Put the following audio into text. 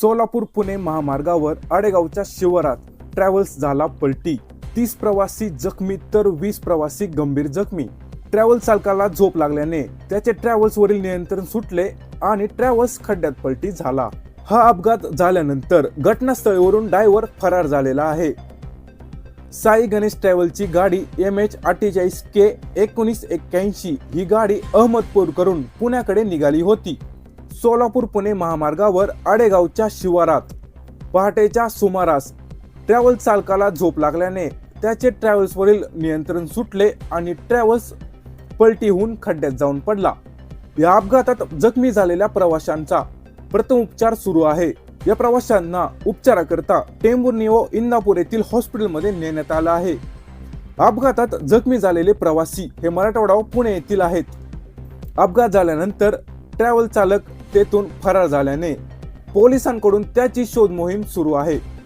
सोलापूर पुणे महामार्गावर आडेगावच्या शिवारात ट्रॅव्हल्स झाला पलटी. तीस प्रवासी जखमी तर वीस प्रवासी गंभीर जखमी. ट्रॅव्हल चालकाला झोप लागल्याने त्याचे ट्रॅव्हल्स वरील नियंत्रण सुटले आणि ट्रॅव्हल्स खड्ड्यात पलटी झाला. हा अपघात झाल्यानंतर घटनास्थळीवरून डायव्हर फरार झालेला आहे. साई गणेश ट्रॅव्हलची गाडी एम एच अठ्ठेचाळीस के एकोणीस एक्क्याऐंशी ही गाडी अहमदपूर करून पुण्याकडे निघाली होती. सोलापूर पुणे महामार्गावर आडेगावच्या शिवारात पहाटेच्या सुमारास ट्रॅव्हल चालकाला झोप लागल्याने त्याचे ट्रॅव्हल्सवरील नियंत्रण सुटले आणि ट्रॅव्हल्स पलटीहून खड्ड्यात जाऊन पडला. या अपघातात जखमी झालेल्या प्रवाशांचा प्रथम उपचार सुरू आहे. या प्रवाशांना उपचाराकरता टेंभुर्णी व इंदापूर येथील हॉस्पिटलमध्ये नेण्यात आलं आहे. अपघातात जखमी झालेले प्रवासी हे मराठवाडा व पुणे येथील आहेत. अपघात झाल्यानंतर ट्रॅव्हल चालक तेथून फरार झाल्याने पोलिसांकडून त्याची शोध मोहीम सुरू आहे.